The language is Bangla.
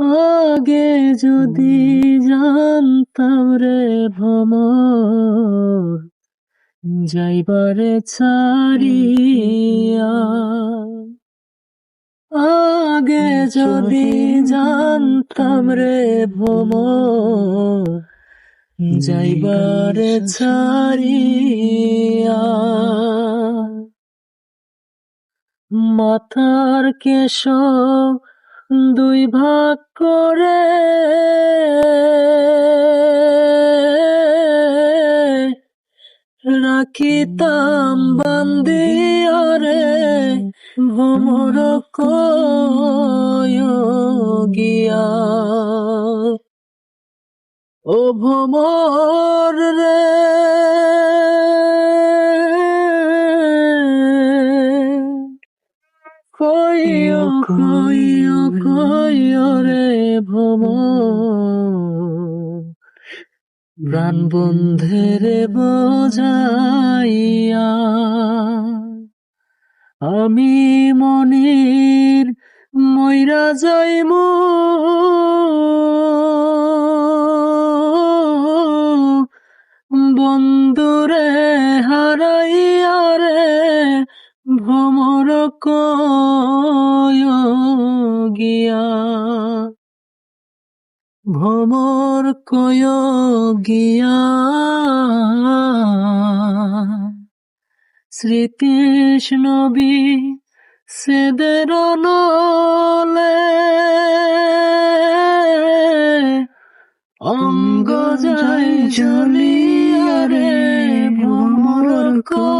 আগে যদি জানতাম রে ভ্রমর, যাইবারে ছাড়িয়া। আগে যদি জানতাম রে ভ্রমর, যাইবারে ছাড়িয়া। মাথার কেশ দুই ভাগ করে রাখিতাম বান্দিয়ারে ভ্রমর গিয়া। ও ভ্রমর রে কইও কইও। প্রাণ বন্ধের বোঝাইয়া আমি মনির ময়রা যাইম। বন্ধুরে হারাইয়া রে ভ্রমর গিয়া ভ্রমর কয় গিয়া। শ্রীকৃষ্ণবি সেদের নলে অঙ্গ যায় জ্বলিয়া রে ভ্রমর কয়